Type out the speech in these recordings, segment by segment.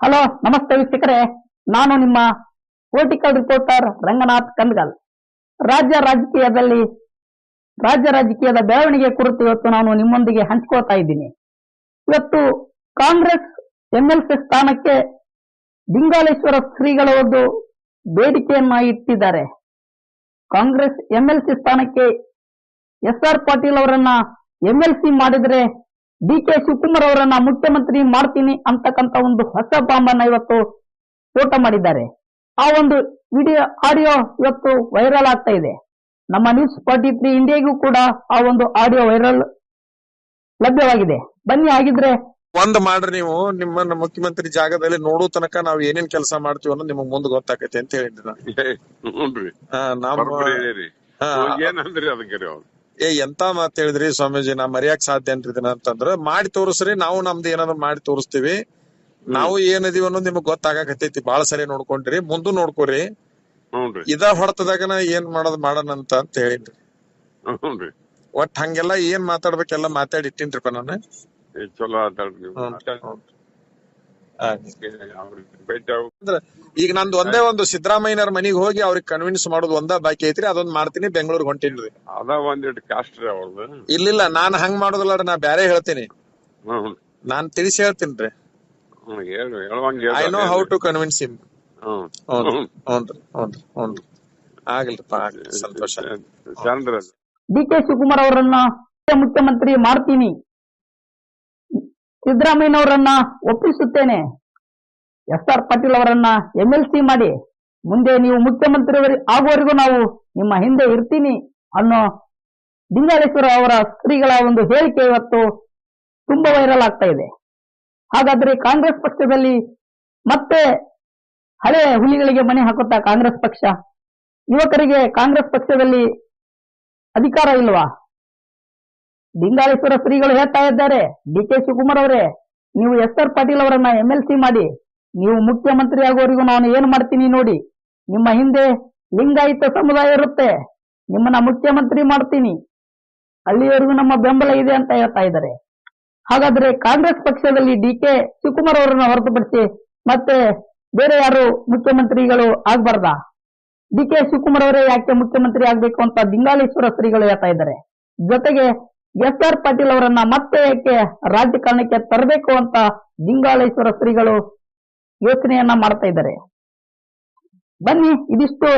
Hello, ನಮಸ್ತೆ ವೀಕ್ಷಕರೇ. ನಾನು ನಿಮ್ಮ ಪೊಲಿಟಿಕಲ್ ರಿಪೋರ್ಟರ್ ರಂಗನಾಥ್ ಕಂದಗಲ್ ರಾಜ್ಯ ರಾಜಕೀಯದಲ್ಲಿ, ರಾಜ್ಯ ರಾಜಕೀಯದ ಬೆಳವಣಿಗೆ ಕುರಿತು ಇವತ್ತು ನಾನು ನಿಮ್ಮೊಂದಿಗೆ ಹಂಚ್ಕೋತಾ ಇದ್ದೀನಿ. ಇವತ್ತು ಕಾಂಗ್ರೆಸ್ ಎಂಎಲ್ಸಿ ಸ್ಥಾನಕ್ಕೆ ಬಿಂಗಾಲೇಶ್ವರ ಶ್ರೀಗಳ ಒಂದು ಬೇಡಿಕೆಯನ್ನ ಇಟ್ಟಿದ್ದಾರೆ. ಕಾಂಗ್ರೆಸ್ ಎಂಎಲ್ಸಿ ಸ್ಥಾನಕ್ಕೆ ಎಸ್ ಆರ್ ಪಾಟೀಲ್ ಅವರನ್ನ ಎಂಎಲ್ಸಿ ಮಾಡಿದ್ರೆ ಡಿ ಕೆ ಶಿವಕುಮಾರ್ ಅವರನ್ನ ಮುಖ್ಯಮಂತ್ರಿ ಮಾಡ್ತೀನಿ ಅಂತಕ್ಕಂತ ಒಂದು ಹೊಸ ಬಾಂಬನ್ನ ಇವತ್ತು ಸ್ಫೋಟ ಮಾಡಿದ್ದಾರೆ. ಆ ಒಂದು ವಿಡಿಯೋ ಆಡಿಯೋ ಇವತ್ತು ವೈರಲ್ ಆಗ್ತಾ ಇದೆ. ನಮ್ಮ ನ್ಯೂಸ್ ಫಾರ್ಟಿ ತ್ರೀ ಇಂಡಿಯಾಗೂ ಕೂಡ ಆ ಒಂದು ಆಡಿಯೋ ವೈರಲ್ ಲಭ್ಯವಾಗಿದೆ. ಬನ್ನಿ ಆಗಿದ್ರೆ ಒಂದ್ ಮಾಡ್ರಿ ನೀವು. ನಿಮ್ಮನ್ನ ಮುಖ್ಯಮಂತ್ರಿ ಜಾಗದಲ್ಲಿ ನೋಡೋ ತನಕ ನಾವ್ ಏನೇನ್ ಕೆಲಸ ಮಾಡ್ತೀವಿ ಅನ್ನೋದು ನಿಮಗ್ ಮುಂದ್ ಗೊತ್ತಾಕೈತಿ ಅಂತ ಹೇಳಿದ್ರಿ. ಹಾ, ನಮ್ಮ ಏನಂದ್ರಿ ಅದಕ್ಕೆ ರೀ ಅವ್ರು ಏ ಎಂತ ಮಾತ್ ಹೇಳಿದ್ರಿ ಸ್ವಾಮೀಜಿ? ನಾ ಮರ್ಯಾಕ್ ಸಾಧ್ಯ ಏನ್ರಿ ಇದನ್ನ ಅಂತಂದ್ರ ಮಾಡಿ ತೋರಿಸ್ರಿ ನಾವು ನಮ್ದು ಏನಾದ್ರು ಮಾಡಿ ತೋರಿಸ್ತೀವಿ. ನಾವು ಏನದೀವಿ ಅನ್ನೋದು ನಿಮಗ್ ಗೊತ್ತಾಗಕತ್ತೈತಿ. ಬಾಳ ಸರಿ ನೋಡ್ಕೊಂಡ್ರಿ. ಮುಂದೂ ನೋಡ್ಕೋರಿ. ಇದ ಹೊಡೆತದಾಗನ ಏನ್ ಮಾಡೋದ್ ಮಾಡೋಣ ಅಂತ ಅಂತ ಹೇಳಿನ್ರಿ ಒಟ್ ಹಂಗೆಲ್ಲ ಏನ್ ಮಾತಾಡ್ಬೇಕೆಲ್ಲ ಮಾತಾಡಿ ಇಟ್ಟಿನ್ರಿಪ್ಪ ನಾನು ಚಲೋ ಅಂದ್ರ ಈಗ ನಂದು ಒಂದೇ ಒಂದು ಸಿದ್ದರಾಮಯ್ಯನವ್ರ ಮನಿಗ್ ಹೋಗಿ ಅವ್ರಿಗೆ ಕನ್ವಿನ್ಸ್ ಮಾಡೋದು ಒಂದ ಬಾಕಿ ಐತ್ರಿ ಅದೊಂದ್ ಮಾಡ್ತೀನಿ ಬೆಂಗಳೂರಿಗೆ ಹೊಂಟಿನ್ರಿ ಅದ ಒಂದಿಟ್ಟು ಕಾಸ್ಟ್ ರೀ ಅವ್ರದ್ದು ಇಲ್ಲಿಲ್ಲ ನಾನ್ ಹಂಗ್ ಮಾಡೋದಿಲ್ಲ ನಾ ಬ್ಯಾರೆ ಹೇಳ್ತೀನಿ. ಹ್ಮ್ ನಾನ್ ತಿಳಿಸಿ ಹೇಳ್ತೀನಿ ಹೇಳು ಹೇಳುವಂಗೆ I know how to convince him. Hmm. ಹ್ಞೂ ಹ್ಞೂನ್ರಿ ಹ್ಞೂನ್ರಿ ಹ್ಞೂನ್ರಿ ಆಗ್ಲಿಪ್ಪ ಆಗ್ಲಿ ಸಂತೋಷ. ಚಂದ್ರ. ಡಿ ಕೆ ಶಿವಕುಮಾರ್ ಅವರನ್ನ ಮುಖ್ಯಮಂತ್ರಿ ಮಾಡ್ತೀನಿ. ಸಿದ್ದರಾಮಯ್ಯನವರನ್ನ ಒಪ್ಪಿಸುತ್ತೇನೆ. ಎಸ್ ಆರ್ ಪಾಟೀಲ್ ಅವರನ್ನ ಎಂ ಎಲ್ ಸಿ ಮಾಡಿ. ಮುಂದೆ ನೀವು ಮುಖ್ಯಮಂತ್ರಿ ಆಗುವವರೆಗೂ ನಾವು ನಿಮ್ಮ ಹಿಂದೆ ಇರ್ತೀನಿ ಅನ್ನೋ ಲಿಂಗಾಲೇಶ್ವರ ಅವರ ಸ್ತ್ರೀಗಳ ಒಂದು ಹೇಳಿಕೆ ಇವತ್ತು ತುಂಬಾ ವೈರಲ್ ಆಗ್ತಾ ಇದೆ. ಹಾಗಾದ್ರೆ ಕಾಂಗ್ರೆಸ್ ಪಕ್ಷದಲ್ಲಿ ಮತ್ತೆ ಹಳೆ ಹುಲಿಗಳಿಗೆ ಮನೆ ಹಾಕುತ್ತಾ ಕಾಂಗ್ರೆಸ್ ಪಕ್ಷ? ಯುವಕರಿಗೆ ಕಾಂಗ್ರೆಸ್ ಪಕ್ಷದಲ್ಲಿ ಅಧಿಕಾರ ಇಲ್ವಾ? ಲಿಂಗಾಲೇಶ್ವರ ಶ್ರೀಗಳು ಹೇಳ್ತಾ ಇದ್ದಾರೆ. ಡಿ ಕೆ ಶಿವಕುಮಾರ್ ಅವರೇ, ನೀವು ಎಸ್ ಆರ್ ಪಾಟೀಲ್ ಅವರನ್ನ ಎಂ ಎಲ್ ಸಿ ಮಾಡಿ, ನೀವು ಮುಖ್ಯಮಂತ್ರಿ ಆಗೋವರೆಗೂ ನಾನು ಏನ್ ಮಾಡ್ತೀನಿ ನೋಡಿ. ನಿಮ್ಮ ಹಿಂದೆ ಲಿಂಗಾಯತ ಸಮುದಾಯ ಇರುತ್ತೆ. ನಿಮ್ಮನ್ನ ಮುಖ್ಯಮಂತ್ರಿ ಮಾಡ್ತೀನಿ. ಅಲ್ಲಿವರೆಗೂ ನಮ್ಮ ಬೆಂಬಲ ಇದೆ ಅಂತ ಹೇಳ್ತಾ ಇದ್ದಾರೆ. ಹಾಗಾದ್ರೆ ಕಾಂಗ್ರೆಸ್ ಪಕ್ಷದಲ್ಲಿ ಡಿ ಕೆ ಶಿವಕುಮಾರ್ ಅವರನ್ನ ಹೊರತುಪಡಿಸಿ ಮತ್ತೆ ಬೇರೆ ಯಾರು ಮುಖ್ಯಮಂತ್ರಿಗಳು ಆಗ್ಬಾರ್ದಾ? ಡಿ ಕೆ ಶಿವಕುಮಾರ್ ಅವರೇ ಯಾಕೆ ಮುಖ್ಯಮಂತ್ರಿ ಆಗ್ಬೇಕು ಅಂತ ದಿಂಗಾಲೇಶ್ವರ ಶ್ರೀಗಳು ಹೇಳ್ತಾ ಇದ್ದಾರೆ. ಜೊತೆಗೆ ಎಸ್ ಆರ್ ಪಾಟೀಲ್ ಅವರನ್ನ ಮತ್ತೆ ಏಕೆ ರಾಜಕಾರಣಕ್ಕೆ ತರಬೇಕು ಅಂತ ಲಿಂಗಾಲೇಶ್ವರ ಶ್ರೀಗಳು ಯೋಚನೆಯನ್ನ ಮಾಡ್ತಾ ಇದ್ದಾರೆ. ಬನ್ನಿ, ಇದಿಷ್ಟು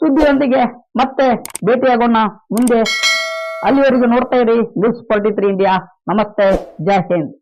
ಸುದ್ದಿಯೊಂದಿಗೆ ಮತ್ತೆ ಭೇಟಿಯಾಗೋಣ. ಮುಂದೆ ಅಲ್ಲಿವರೆಗೂ ನೋಡ್ತಾ ಇರಿ ನ್ಯೂಸ್ ಫಾರ್ಟಿ ತ್ರೀ ಇಂಡಿಯಾ ನಮಸ್ತೆ, ಜೈ ಹಿಂದ್.